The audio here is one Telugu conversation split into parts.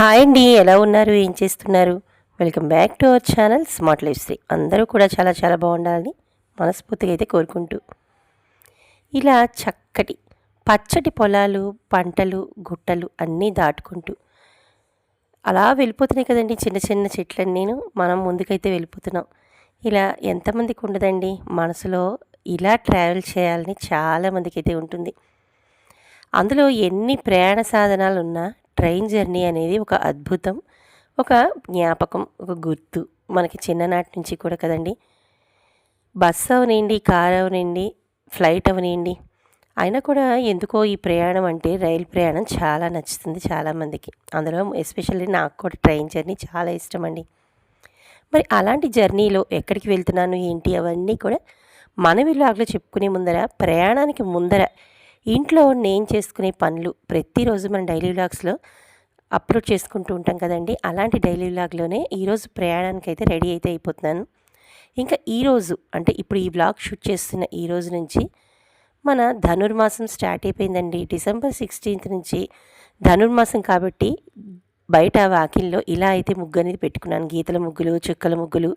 హాయ్ అండి ఎలా ఉన్నారు ఏం చేస్తున్నారు? Welcome back to our channel smart life Sri అందరూ కూడా చాలా చాలా బాగుండాలని మనస్ఫూర్తిగా అయితే కోరుకుంటూ. ఇలా చక్కటి పచ్చటి పొలాలు పంటలు గుట్టలు అన్నీ దాటుకుంటూ అలా వెళ్ళిపోతున్నాయి కదండి చిన్న చిన్న చెట్లన్నీ. నేను మనం ముందుకైతే వెళ్ళిపోతున్నాం. ఇలా ఎంతమందికి ఉండదండి? మనసులో ఇలా ట్రావెల్ చేయాలని చాలామందికి అయితే ఉంటుంది. అందులో ఎన్ని ప్రయాణ సాధనాలు ఉన్నా ట్రైన్ జర్నీ అనేది ఒక అద్భుతం ఒక జ్ఞాపకం ఒక గుర్తు మనకి చిన్ననాటి నుంచి కూడా కదండి. బస్సు అవనండి కార్ అవనండి ఫ్లైట్ అవనండి అయినా కూడా ఎందుకో ఈ ప్రయాణం అంటే రైలు ప్రయాణం చాలా నచ్చుతుంది చాలామందికి అందులో ఎస్పెషల్లీ నాకు కూడా ట్రైన్ జర్నీ చాలా ఇష్టం అండి. మరి అలాంటి జర్నీలో ఎక్కడికి వెళ్తున్నాను ఏంటి అవన్నీ కూడా మన విలాగ్లో చెప్పుకునే ముందర ప్రయాణానికి ముందర ఇంట్లో నేను చేసుకునే పనులు ప్రతిరోజు మన డైలీ వ్లాగ్స్లో అప్లోడ్ చేసుకుంటూ ఉంటాం కదండి. అలాంటి డైలీ వ్లాగ్లోనే ఈరోజు ప్రయాణానికి అయితే రెడీ అయితే అయిపోతున్నాను. ఇంకా ఈరోజు అంటే ఇప్పుడు ఈ వ్లాగ్ షూట్ చేస్తున్న ఈ రోజు నుంచి మన ధనుర్మాసం స్టార్ట్ అయిపోయిందండి. డిసెంబర్ సిక్స్టీన్త్ నుంచి ధనుర్మాసం కాబట్టి బయట వాకిల్లో ఇలా అయితే ముగ్గు అనేది పెట్టుకున్నాను. గీతల ముగ్గులు చుక్కల ముగ్గులు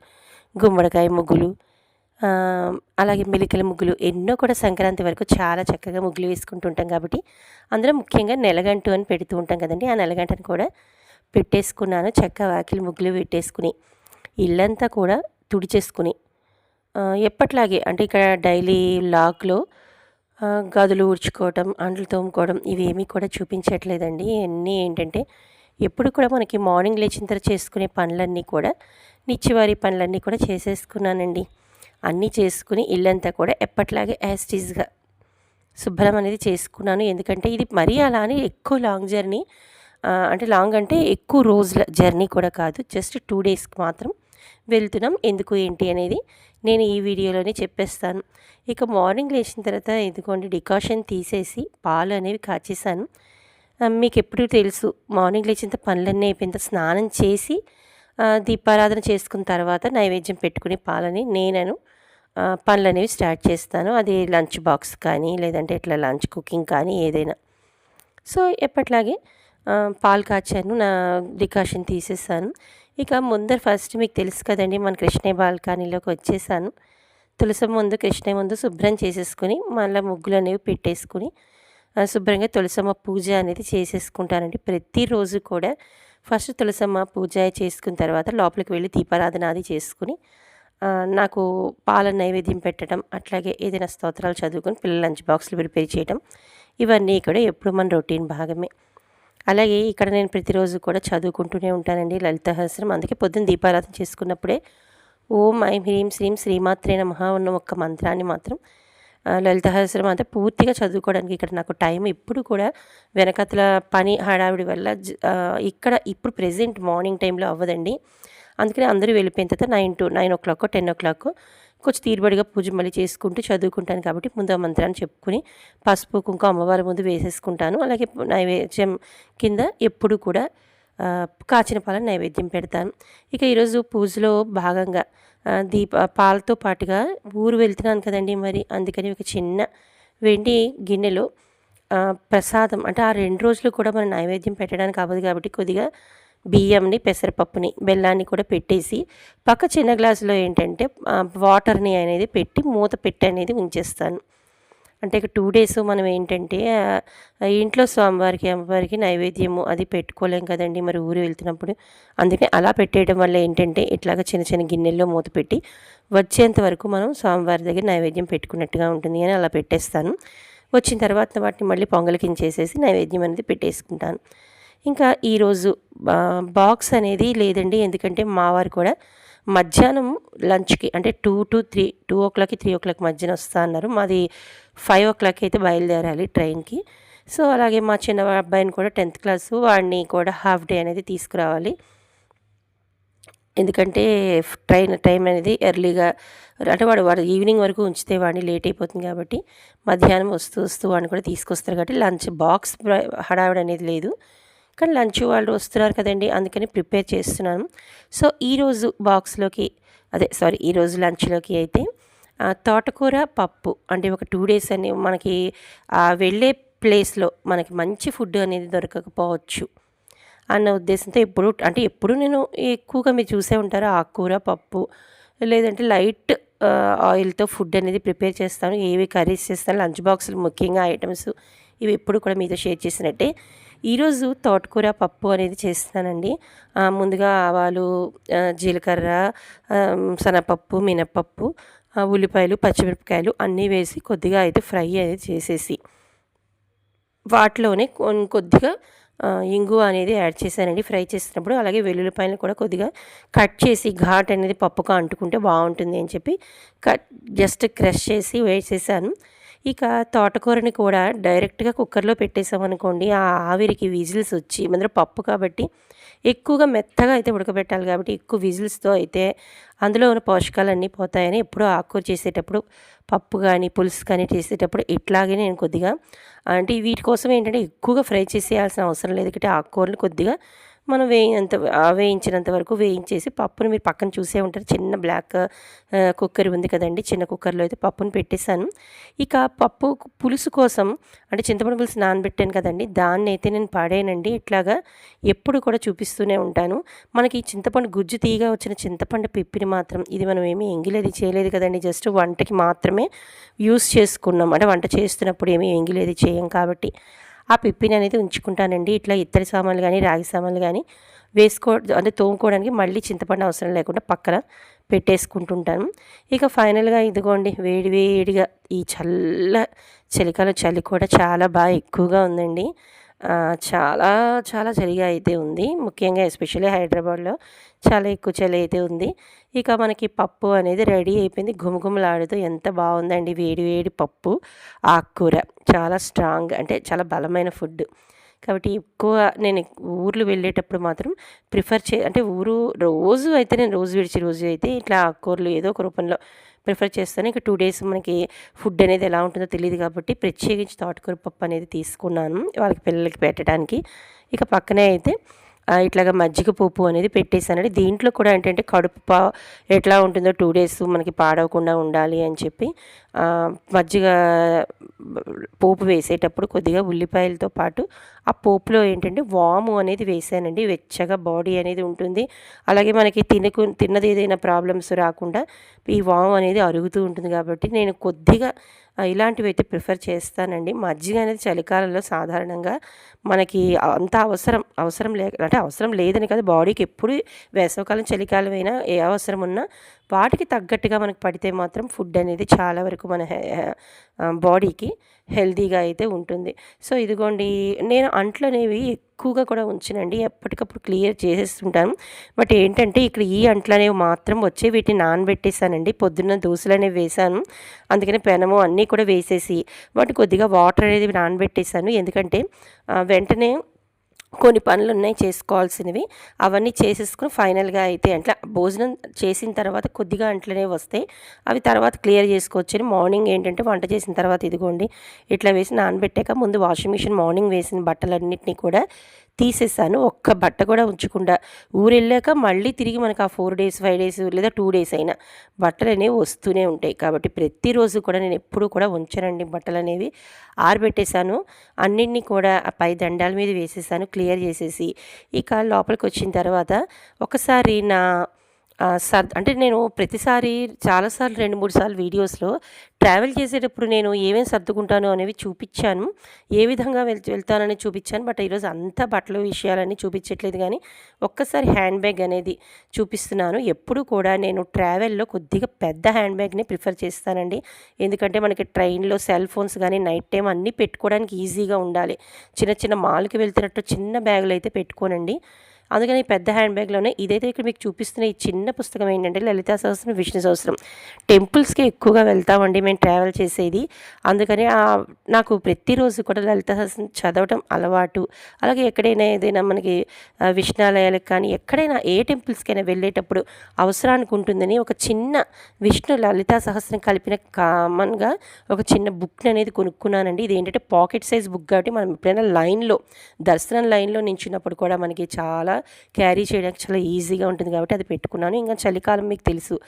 గుమ్మడికాయ ముగ్గులు అలాగే మెలికల ముగ్గులు ఎన్నో కూడా సంక్రాంతి వరకు చాలా చక్కగా ముగ్గులు వేసుకుంటూ ఉంటాం కాబట్టి అందులో ముఖ్యంగా నెలగంటు అని పెడుతూ ఉంటాం కదండి. ఆ నెలగంటను కూడా పెట్టేసుకున్నాను. చెక్క వాకిలి ముగ్గులు పెట్టేసుకుని ఇల్లంతా కూడా తుడిచేసుకుని ఎప్పట్లాగే అంటే ఇక్కడ డైలీ లాక్లో గదులు ఊడ్చుకోవటం అంట్లు తోముకోవడం ఇవేమీ కూడా చూపించట్లేదండి. అన్నీ ఏంటంటే ఎప్పుడు కూడా మనకి మార్నింగ్ లేచిన తర్వాత చేసుకునే పనులన్నీ కూడా నిచ్చివారి పనులన్నీ కూడా చేసేసుకున్నానండి. అన్నీ చేసుకుని ఇల్లంతా కూడా ఎప్పట్లాగే యాస్టీజ్గా శుభ్రం అనేది చేసుకున్నాను. ఎందుకంటే ఇది మరీ అలా అని ఎక్కువ లాంగ్ జర్నీ అంటే లాంగ్ అంటే ఎక్కువ రోజుల జర్నీ కూడా కాదు. జస్ట్ టూ డేస్కి మాత్రం వెళ్తున్నాం. ఎందుకు ఏంటి అనేది నేను ఈ వీడియోలోనే చెప్పేస్తాను. ఇక మార్నింగ్ లేచిన తర్వాత ఎందుకంటే డికాషన్ తీసేసి పాలు అనేవి కాచేసాను మీకు ఎప్పుడు తెలుసు మార్నింగ్ లేచిన పనులన్నీ అయిపోయిన స్నానం చేసి దీపారాధన చేసుకున్న తర్వాత నైవేద్యం పెట్టుకుని పాలని నేనను. పనులు అనేవి స్టార్ట్ చేస్తాను. అది లంచ్ బాక్స్ కానీ లేదంటే ఇట్లా లంచ్ కుకింగ్ కానీ ఏదైనా. సో ఎప్పట్లాగే పాలు కాచాను నా డికాషన్ తీసేసాను. ఇక ముందర ఫస్ట్ మీకు తెలుసు కదండి మన కృష్ణయ్య బాల్కనీలోకి వచ్చేసాను. తులసి ముందు కృష్ణయ్య ముందు శుభ్రం చేసేసుకుని మళ్ళీ ముగ్గులు అనేవి పెట్టేసుకుని శుభ్రంగా తులసమ్మ పూజ అనేది చేసేసుకుంటానండి. ప్రతిరోజు కూడా ఫస్ట్ తులసమ్మ పూజ చేసుకున్న తర్వాత లోపలికి వెళ్ళి దీపారాధన అది చేసుకుని నాకు పాల నైవేద్యం పెట్టడం అట్లాగే ఏదైనా స్తోత్రాలు చదువుకొని పిల్లల లంచ్ బాక్స్లు ప్రిపేర్ చేయడం ఇవన్నీ కూడా ఎప్పుడు మన రొటీన్ భాగమే. అలాగే ఇక్కడ నేను ప్రతిరోజు కూడా చదువుకుంటూనే ఉంటానండి లలితహస్రం అందుకే పొద్దున్న దీపారాధన చేసుకున్నప్పుడే ఓం ఐం హ్రీం శ్రీం శ్రీమాత్రేన మహా ఉన్న ఒక్క మంత్రాన్ని మాత్రం లలితహస్రం అంతా పూర్తిగా చదువుకోవడానికి ఇక్కడ నాకు టైం ఇప్పుడు కూడా వెనకతల పని హడావిడి వల్ల జ- ఇక్కడ ఇప్పుడు ప్రెజెంట్ మార్నింగ్ టైంలో అవ్వదండి. అందుకని అందరూ వెళ్ళిపోయిన తర్వాత nine to nine o'clock ten o'clock కొంచెం తీరుబడిగా పూజ మళ్ళీ చేసుకుంటూ చదువుకుంటాను కాబట్టి ముందు మంత్రాన్ని చెప్పుకుని పసుపు కుంకుమ అమ్మవారి ముందు వేసేసుకుంటాను. అలాగే నైవేద్యం కింద ఎప్పుడు కూడా కాచిన పాలను నైవేద్యం పెడతాను. ఇక ఈరోజు పూజలో భాగంగా దీప పాలతో పాటుగా ఊరు వెళ్తున్నాను కదండి మరి. అందుకని ఒక చిన్న వెండి గిన్నెలో ప్రసాదం అంటే ఆ రెండు రోజులు కూడా మనం నైవేద్యం పెట్టడానికి అవ్వదు కాబట్టి కొద్దిగా బియ్యంని పెసరపప్పుని బెల్లాన్ని కూడా పెట్టేసి పక్క చిన్న గ్లాసులో ఏంటంటే వాటర్ని అనేది పెట్టి మూత పెట్టి అనేది ఉంచేస్తాను. అంటే ఇక టూ డేస్ మనం ఏంటంటే ఇంట్లో స్వామివారికి అమ్మవారికి నైవేద్యము అది పెట్టుకోలేం కదండి మరి ఊరు వెళ్తున్నప్పుడు. అందుకే అలా పెట్టేయడం వల్ల ఏంటంటే ఇట్లాగ చిన్న చిన్న గిన్నెల్లో మూత పెట్టి వచ్చేంత వరకు మనం స్వామివారి దగ్గర నైవేద్యం పెట్టుకున్నట్టుగా ఉంటుంది అని అలా పెట్టేస్తాను. వచ్చిన తర్వాత వాటిని మళ్ళీ పొంగలికించేసేసి నైవేద్యం అనేది పెట్టేసుకుంటాను. ఇంకా ఈరోజు బాక్స్ అనేది లేదండి. ఎందుకంటే మా వారు కూడా మధ్యాహ్నం లంచ్కి అంటే టూ టు త్రీ టూ ఓ క్లాక్కి త్రీ ఓ క్లాక్ మధ్యన వస్తా అన్నారు. మాది ఫైవ్ ఓ క్లాక్ అయితే బయలుదేరాలి ట్రైన్కి. సో అలాగే మా చిన్న అబ్బాయిని కూడా టెన్త్ క్లాసు వాడిని కూడా హాఫ్ డే అనేది తీసుకురావాలి. ఎందుకంటే ట్రైన్ టైం అనేది ఎర్లీగా అంటే వాడు వాడు ఈవినింగ్ వరకు ఉంచితే వాడిని లేట్ అయిపోతుంది కాబట్టి మధ్యాహ్నం వస్తూ వస్తూ వాడిని కూడా తీసుకొస్తారు కాబట్టి లంచ్ బాక్స్ హడావిడి అనేది లేదు. కానీ లంచ్ వాళ్ళు వస్తున్నారు కదండి అందుకని ప్రిపేర్ చేస్తున్నాను. సో ఈరోజు బాక్స్లోకి అదే సారీ ఈరోజు లంచ్లోకి అయితే తోటకూర పప్పు అంటే ఒక టూ డేస్ అని మనకి వెళ్ళే ప్లేస్లో మనకి మంచి ఫుడ్ అనేది దొరకకపోవచ్చు అన్న ఉద్దేశంతో ఎప్పుడు అంటే ఎప్పుడు నేను ఎక్కువగా మీరు చూసే ఉంటారు ఆకుకూర పప్పు లేదంటే లైట్ ఆయిల్తో ఫుడ్ అనేది ప్రిపేర్ చేస్తాను ఏవి కర్రీస్ చేస్తాను లంచ్ బాక్సులు ముఖ్యంగా ఐటమ్స్ ఇవి ఎప్పుడు కూడా మీతో షేర్ చేసినట్టే. ఈరోజు తోటకూర పప్పు అనేది చేస్తానండి. ముందుగా ఆవాలు జీలకర్ర ఆ, శనగపప్పు ఉల్లిపాయలు పచ్చిమిరపకాయలు అన్నీ వేసి కొద్దిగా అయితే ఫ్రై అనేది చేసేసి వాటిలోనే కొద్దిగా ఇంగు అనేది యాడ్ చేశానండి. ఫ్రై చేసినప్పుడు అలాగే వెల్లుల్లిపాయలు కూడా కొద్దిగా కట్ చేసి ఘాట్ అనేది పప్పుగా అంటుకుంటే బాగుంటుంది అని చెప్పి కట్ జస్ట్ క్రష్ చేసి వేసేసాను. ఇక తోటకూరని కూడా డైరెక్ట్గా కుక్కర్లో పెట్టేసామనుకోండి ఆ ఆవిరికి విజిల్స్ వచ్చి మన పప్పు కాబట్టి ఎక్కువగా మెత్తగా అయితే ఉడకబెట్టాలి కాబట్టి ఎక్కువ విజిల్స్తో అయితే అందులో ఉన్న పోషకాలన్నీ పోతాయని ఎప్పుడూ ఆకుకూర చేసేటప్పుడు పప్పు కానీ పులుసు కానీ చేసేటప్పుడు ఇట్లాగే నేను కొద్దిగా అంటే వీటి కోసం ఏంటంటే ఎక్కువగా ఫ్రై చేసేయాల్సిన అవసరం లేదు ఎందుకంటే ఆకుకూరలు కొద్దిగా మనం వేయినంత వేయించినంత వరకు వేయించేసి పప్పును మీరు పక్కన చూసే ఉంటారు. చిన్న బ్లాక్ కుక్కర్ ఉంది కదండి. చిన్న కుక్కర్లో అయితే పప్పును పెట్టేశాను. ఇక పప్పు పులుసు కోసం అంటే చింతపండు పులుసు నానబెట్టాను కదండి. దాన్ని అయితే నేను పాడేనండి. ఇట్లాగా ఎప్పుడు కూడా చూపిస్తూనే ఉంటాను. మనకి ఈ చింతపండు గుజ్జు తీయగా వచ్చిన చింతపండు పిప్పిని మాత్రం ఇది మనం ఏమీ ఎంగిలేది చేయలేదు కదండి. జస్ట్ వంటకి మాత్రమే యూస్ చేసుకున్నాం. అంటే వంట చేస్తున్నప్పుడు ఏమీ ఎంగిలేది చేయం కాబట్టి. ఆ పిప్పిని అనేది ఉంచుకుంటానండి. ఇట్లా ఇత్తడి సామాన్లు కానీ రాగి సామాన్లు కానీ వేసుకో అంటే తోముకోవడానికి మళ్ళీ చింతపండు అవసరం లేకుండా పక్కన పెట్టేసుకుంటుంటాను. ఇక ఫైనల్గా ఇదిగోండి వేడి వేడిగా ఈ చల్ల చలికాలం చలి కూడా చాలా బాగా ఎక్కువగా ఉందండి. చాలా చాలా చలిగా అయితే ఉంది. ముఖ్యంగా ఎస్పెషల్లీ హైదరాబాద్లో చాలా ఎక్కువ చలి అయితే ఉంది. ఇక మనకి పప్పు అనేది రెడీ అయిపోయింది. గుమగుమలాడుతూ ఎంత బాగుందండి. వేడి వేడి పప్పు ఆకుకూర. చాలా స్ట్రాంగ్ అంటే చాలా బలమైన ఫుడ్ కాబట్టి ఎక్కువ నేను ఊర్లు వెళ్ళేటప్పుడు మాత్రం ప్రిఫర్ చే అంటే ఊరు రోజు అయితే నేను రోజు విడిచి రోజు అయితే ఇట్లా ఆకుకూరలు ఏదో ఒక రూపంలో ప్రిఫర్ చేస్తాను. ఇక టూ డేస్ మనకి ఫుడ్ అనేది ఎలా ఉంటుందో తెలియదు కాబట్టి ప్రత్యేకించి తోటకూర పప్పు అనేది తీసుకున్నాను. వాళ్ళకి పిల్లలకి పెట్టడానికి. ఇక పక్కనే అయితే ఇట్లాగా మజ్జిగ పోపు అనేది పెట్టేశానండి దీంట్లో కూడా ఏంటంటే కడుపు ఎట్లా ఉంటుందో టూ డేస్ మనకి పాడవకుండా ఉండాలి అని చెప్పి మజ్జిగ పోపు వేసేటప్పుడు కొద్దిగా ఉల్లిపాయలతో పాటు ఆ పోపులో ఏంటంటే వాము అనేది వేసానండి. వెచ్చగా బాడీ అనేది ఉంటుంది. అలాగే మనకి తినకు తిన్నది ఏదైనా ప్రాబ్లమ్స్ రాకుండా ఈ వాము అనేది అరుగుతూ ఉంటుంది కాబట్టి నేను కొద్దిగా ఇలాంటివి అయితే ప్రిఫర్ చేస్తానండి. మజ్జిగ అనేది చలికాలంలో సాధారణంగా మనకి అంత అవసరం అవసరం లేక అంటే అవసరం లేదని కదా బాడీకి ఎప్పుడు వేసవకాలం చలికాలం అయినా ఏ అవసరం ఉన్నా వాటికి తగ్గట్టుగా మనకు పడితే మాత్రం ఫుడ్ అనేది చాలా వరకు మన బాడీకి హెల్తీగా అయితే ఉంటుంది. సో ఇదిగోండి నేను అంట్లు అనేవి ఎక్కువగా కూడా ఉంచనండి. ఎప్పటికప్పుడు క్లియర్ చేసేస్తుంటాను. బట్ ఏంటంటే ఇక్కడ ఈ అంట్లు అనేవి మాత్రం వచ్చి వీటిని నానబెట్టేసానండి. పొద్దున్న దోశలు అనేవి వేసాను. అందుకని పెనము అన్నీ కూడా వేసేసి వాటి కొద్దిగా వాటర్ అనేది నానబెట్టేసాను. ఎందుకంటే వెంటనే కొన్ని పనులు ఉన్నాయి చేసుకోవాల్సినవి. అవన్నీ చేసేసుకుని ఫైనల్గా అయితే అట్లా భోజనం చేసిన తర్వాత కొద్దిగా అంట్లనే వస్తాయి. అవి తర్వాత క్లియర్ చేసుకోవచ్చు మార్నింగ్ ఏంటంటే వంట చేసిన తర్వాత ఇదిగోండి. ఇట్లా వేసి నానబెట్టాక ముందు వాషింగ్ మిషన్ మార్నింగ్ వేసిన బట్టలన్నింటినీ కూడా తీసేసాను. ఒక్క బట్ట కూడా ఉంచకుండా ఊరు వెళ్ళాక మళ్ళీ తిరిగి మనకు ఆ ఫోర్ డేస్ ఫైవ్ డేస్ లేదా టూ డేస్ అయినా బట్టలు అనేవి వస్తూనే ఉంటాయి. కాబట్టి ప్రతిరోజు కూడా నేను ఎప్పుడూ కూడా ఉంచనండి బట్టలు అనేవి. ఆరబెట్టేశాను. అన్నింటినీ కూడా ఆ పై దండాల మీద వేసేసాను క్లియర్ చేసేసి. ఇక లోపలికి వచ్చిన తర్వాత ఒకసారి నా సర్ అంటే నేను ప్రతిసారి చాలాసార్లు రెండు మూడు సార్లు వీడియోస్లో ట్రావెల్ చేసేటప్పుడు నేను ఏమేమి సర్దుకుంటాను అనేవి చూపించాను ఏ విధంగా వెళ్ వెళ్తానని చూపించాను బట్ ఈరోజు అంతా బట్టల విషయాలన్నీ చూపించట్లేదు కానీ ఒక్కసారి హ్యాండ్ బ్యాగ్ అనేది చూపిస్తున్నాను. ఎప్పుడు కూడా నేను ట్రావెల్లో కొద్దిగా పెద్ద హ్యాండ్ బ్యాగ్ని ప్రిఫర్ చేస్తానండి. ఎందుకంటే మనకి ట్రైన్లో సెల్ ఫోన్స్ కానీ నైట్ టైం అన్నీ పెట్టుకోవడానికి ఈజీగా ఉండాలి. చిన్న చిన్న మాల్కి వెళ్తున్నట్టు చిన్న బ్యాగులు అయితే పెట్టుకోనండి. అందుకని పెద్ద హ్యాండ్ బ్యాగ్లోనే ఇదైతే ఇక్కడ మీకు చూపిస్తున్న ఈ చిన్న పుస్తకం ఏంటంటే లలితా సహస్రం విష్ణు సహస్రం. టెంపుల్స్కి ఎక్కువగా వెళ్తామండి మేము ట్రావెల్ చేసేది. అందుకని నాకు ప్రతిరోజు కూడా లలిత సహస్రం చదవటం అలవాటు. అలాగే ఎక్కడైనా ఏదైనా మనకి విష్ణాలయాలకు కానీ ఎక్కడైనా ఏ టెంపుల్స్కైనా వెళ్ళేటప్పుడు అవసరానికి ఉంటుందని ఒక చిన్న విష్ణు లలితా సహస్రం కలిపిన కామన్గా ఒక చిన్న బుక్ అనేది కొనుక్కున్నానండి. ఇది ఏంటంటే పాకెట్ సైజ్ బుక్ కాబట్టి మనం ఎప్పుడైనా లైన్లో దర్శనం లైన్లో నించున్నప్పుడు కూడా మనకి చాలా క్యారీ చేయడానికి చాలా ఈజీగా ఉంటుంది కాబట్టి అది పెట్టుకున్నాను. ఇంకా చలికాలం మీకు తెలుసు.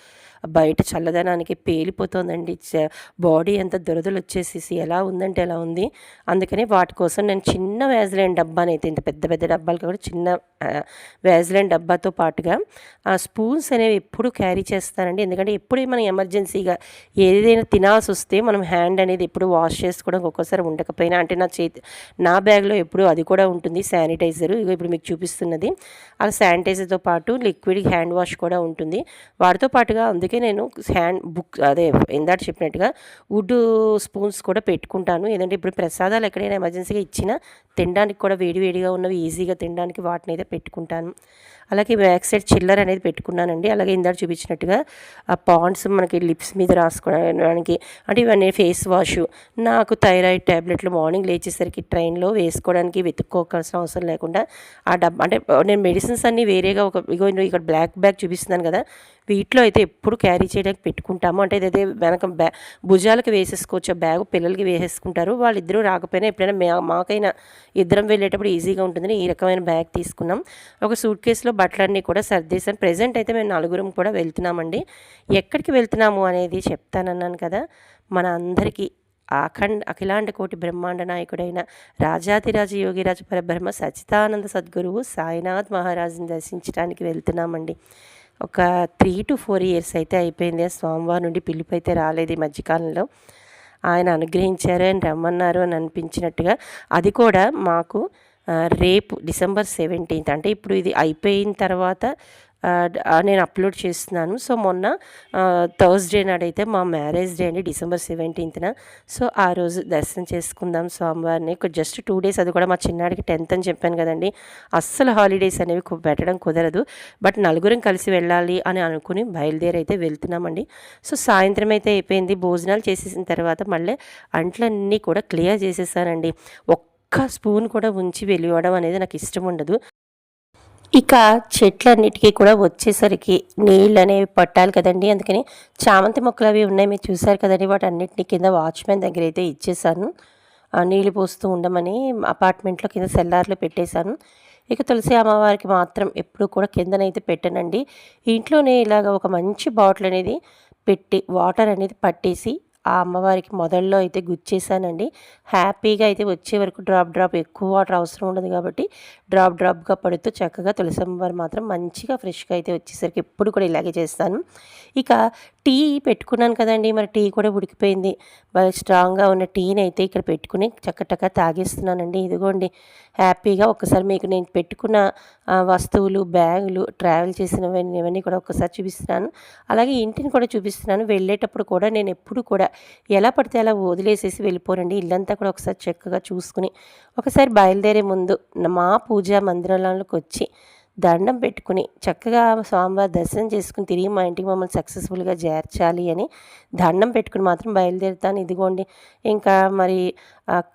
బయట చల్లదనానికి పేలిపోతుందండి. చ- బాడీ ఎంత దురదలు వచ్చేసేసి ఎలా ఉందంటే ఎలా ఉంది? అందుకని వాటి కోసం నేను చిన్న వ్యాజ్లైన్ డబ్బాని అయితే ఇంత పెద్ద పెద్ద డబ్బాలు కూడా చిన్న వ్యాజ్లైన్ డబ్బాతో పాటుగా ఆ స్పూన్స్ అనేవి ఎప్పుడు క్యారీ చేస్తానండి. ఎందుకంటే ఎప్పుడు మనం ఎమర్జెన్సీగా ఏదైనా తినాల్సి వస్తే మనం హ్యాండ్ అనేది ఎప్పుడు వాష్ చేసుకోవడం ఒక్కొక్కసారి ఉండకపోయినా అంటే నా చేతి నా బ్యాగ్లో ఎప్పుడు అది కూడా ఉంటుంది. శానిటైజర్ ఇగో ఇప్పుడు మీకు చూపిస్తున్నది. ఆ శానిటైజర్తో పాటు లిక్విడ్ హ్యాండ్ వాష్ కూడా ఉంటుంది. వాటితో పాటుగా అందుకే నేను హ్యాండ్ బుక్ అదే ఇందాక చెప్పినట్టుగా వుడ్ స్పూన్స్ కూడా పెట్టుకుంటాను. ఏదంటే ఇప్పుడు ప్రసాదాలు ఎక్కడైనా ఎమర్జెన్సీగా ఇచ్చినా తినడానికి కూడా వేడివేడిగా ఉన్నవి ఈజీగా తినడానికి వాటిని అయితే పెట్టుకుంటాను. అలాగే బ్యాక్ సైడ్ చిల్లర్ అనేది పెట్టుకున్నానండి. అలాగే ఇందాక చూపించినట్టుగా ఆ పాండ్స్ మనకి లిప్స్ మీద రాసుకోవడానికి అంటే ఇవన్నీ ఫేస్ వాష్. నాకు థైరాయిడ్ ట్యాబ్లెట్లు మార్నింగ్ లేచేసరికి ట్రైన్లో వేసుకోవడానికి వెతుక్కోవాల్సిన అవసరం లేకుండా ఆ డబ్బా అంటే నేను మెడిసిన్స్ అన్నీ వేరేగా ఒక ఇగో ఇక్కడ బ్లాక్ బ్యాగ్ చూపిస్తున్నాను కదా వీటిలో అయితే ఎప్పుడు క్యారీ చేయడానికి పెట్టుకుంటాము. అంటే ఇదైతే వెనక బ్యా భుజాలకు వేసేసుకోవచ్చు ఆ బ్యాగ్ పిల్లలకి వేసేసుకుంటారు. వాళ్ళిద్దరూ రాకపోయినా ఎప్పుడైనా మాకైనా ఇద్దరం వెళ్ళేటప్పుడు ఈజీగా ఉంటుందని ఈ రకమైన బ్యాగ్ తీసుకున్నాం. ఒక సూట్ కేసులో బట్టలన్నీ కూడా సర్దేశాను ప్రజెంట్ అయితే మేము నలుగురం కూడా వెళ్తున్నామండి. ఎక్కడికి వెళ్తున్నాము అనేది చెప్తానన్నాను కదా. మన అందరికీ అఖండ అఖిలాండ కోటి బ్రహ్మాండ నాయకుడైన రాజాతిరాజ యోగిరాజ పరబ్రహ్మ సచితానంద సద్గురువు సాయినాథ్ మహారాజుని దర్శించడానికి వెళ్తున్నామండి. ఒక త్రీ టు ఫోర్ ఇయర్స్ అయితే అయిపోయింది. స్వామివారి నుండి పిలుపు అయితే రాలేదు ఈ మధ్యకాలంలో. ఆయన అనుగ్రహించారు ఆయన రమ్మన్నారు అని అనిపించినట్టుగా. అది కూడా మాకు రేపు డిసెంబర్ సెవెంటీన్త్. అంటే ఇప్పుడు ఇది అయిపోయిన తర్వాత నేను అప్లోడ్ చేస్తున్నాను. సో మొన్న థర్స్డే నాడైతే మా మ్యారేజ్ డే అండి డిసెంబర్ సెవెంటీన్త్న. సో ఆ రోజు దర్శనం చేసుకుందాం స్వామివారిని. జస్ట్ టూ డేస్ అది కూడా మా చిన్నాడికి టెన్త్ అని చెప్పాను కదండి. అస్సలు హాలిడేస్ అనేవి పెట్టడం కుదరదు. బట్ నలుగురం కలిసి వెళ్ళాలి అని అనుకుని బయలుదేరి అయితే వెళ్తున్నామండి. సో సాయంత్రం అయితే అయిపోయింది. భోజనాలు చేసేసిన తర్వాత మళ్ళీ అంట్లన్నీ కూడా క్లియర్ చేసేసానండి ఒక్క స్పూన్ కూడా ఉంచి వెలివడం అనేది నాకు ఇష్టం ఉండదు. ఇక చెట్లన్నిటికీ కూడా వచ్చేసరికి నీళ్ళు అనేవి పట్టాలి కదండి. అందుకని చామంతి మొక్కలు అవి ఉన్నాయి. మీరు చూసారు కదండి. వాటి అన్నిటిని కింద వాచ్మెన్ దగ్గర అయితే ఇచ్చేసాను. ఆ, నీళ్ళు పోస్తూ ఉండమని అపార్ట్మెంట్లో కింద సెల్లార్లో పెట్టేశాను. ఇక తులసి అమ్మవారికి మాత్రం ఎప్పుడు కూడా కిందనైతే పెట్టనండి. ఇంట్లోనే ఇలాగ ఒక మంచి బాటిల్ అనేది పెట్టి వాటర్ అనేది పట్టేసి ఆ అమ్మవారికి మొదల్లో అయితే గుచ్చేసానండి. హ్యాపీగా అయితే వచ్చే వరకు డ్రాప్ డ్రాప్ ఎక్కువ వాటర్ అవసరం ఉండదు కాబట్టి డ్రాప్ డ్రాప్గా పడుతూ చక్కగా తులసి అమ్మవారు మాత్రం మంచిగా ఫ్రెష్గా అయితే వచ్చేసరికి ఎప్పుడు కూడా ఇలాగే చేస్తాను. ఇక టీ పెట్టుకున్నాను కదండి. మరి టీ కూడా ఉడికిపోయింది. బాగా స్ట్రాంగ్గా ఉన్న టీని అయితే ఇక్కడ పెట్టుకుని చక్కటక్క తాగేస్తున్నానండి. ఇదిగోండి. హ్యాపీగా ఒకసారి మీకు నేను పెట్టుకున్న వస్తువులు బ్యాగులు ట్రావెల్ చేసినవన్నీ ఇవన్నీ కూడా ఒకసారి చూపిస్తున్నాను. అలాగే ఇంటిని కూడా చూపిస్తున్నాను. వెళ్ళేటప్పుడు కూడా నేను ఎప్పుడు కూడా ఎలా పడితే అలా వదిలేసేసి వెళ్ళిపోరండి ఇల్లంతా కూడా ఒకసారి చక్కగా చూసుకుని ఒకసారి బయలుదేరే ముందు మా పూజా మందిరంలోకి వచ్చి దండం పెట్టుకుని చక్కగా స్వామివారి దర్శనం చేసుకుని తిరిగి మా ఇంటికి మమ్మల్ని సక్సెస్ఫుల్గా చేర్చాలి అని దండం పెట్టుకుని మాత్రం బయలుదేరుతాను. ఇదిగోండి ఇంకా మరి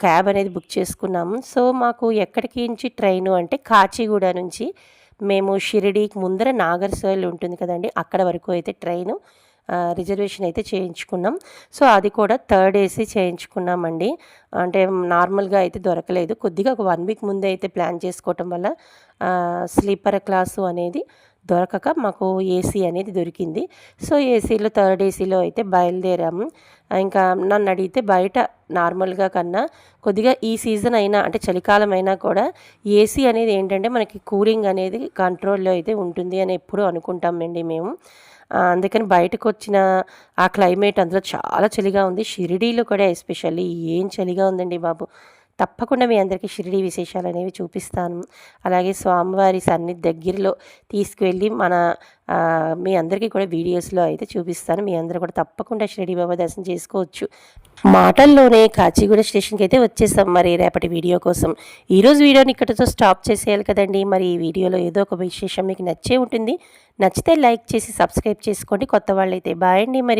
క్యాబ్ అనేది బుక్ చేసుకున్నాము. సో మాకు ఎక్కడికి నుంచి ట్రైను అంటే కాచిగూడ నుంచి మేము షిరిడీకి ముందర నాగర్సోల్ ఉంటుంది కదండి అక్కడ వరకు అయితే ట్రైను రిజర్వేషన్ అయితే చేయించుకున్నాం. సో అది కూడా థర్డ్ ఏసీ చేయించుకున్నామండి. అంటే నార్మల్గా అయితే దొరకలేదు. కొద్దిగా ఒక వన్ వీక్ ముందే అయితే ప్లాన్ చేసుకోవటం వల్ల స్లీపర్ క్లాసు అనేది దొరకక మాకు ఏసీ అనేది దొరికింది. సో ఏసీలో థర్డ్ ఏసీలో అయితే బయలుదేరాము. ఇంకా నన్ను అడిగితే బయట నార్మల్గా కన్నా కొద్దిగా ఈ సీజన్ అయినా అంటే చలికాలం అయినా కూడా ఏసీ అనేది ఏంటంటే మనకి కూలింగ్ అనేది కంట్రోల్లో అయితే ఉంటుంది అని ఎప్పుడూ అనుకుంటామండి మేము. అందుకని బయటకు వచ్చిన ఆ క్లైమేట్ అందులో చాలా చలిగా ఉంది. షిరిడీలో కూడా ఎస్పెషల్లీ ఏం చలిగా ఉందండి బాబు. తప్పకుండా మీ అందరికీ షిరిడి విశేషాలు అనేవి చూపిస్తాను. అలాగే స్వామివారి సన్ని దగ్గరలో తీసుకువెళ్ళి మన మీ అందరికీ కూడా వీడియోస్లో అయితే చూపిస్తాను. మీ అందరూ కూడా తప్పకుండా షిరిడి బాబా దర్శనం చేసుకోవచ్చు. మాటల్లోనే కాచిగూడ స్టేషన్కి అయితే వచ్చేసాం. మరి రేపటి వీడియో కోసం ఈరోజు వీడియోని ఇక్కడితో స్టాప్ చేసేయాలి కదండి. మరి ఈ వీడియోలో ఏదో ఒక విశేషం మీకు నచ్చే ఉంటుంది. నచ్చితే లైక్ చేసి సబ్స్క్రైబ్ చేసుకోండి. కొత్త వాళ్ళైతే బాయ్ అండి. మరి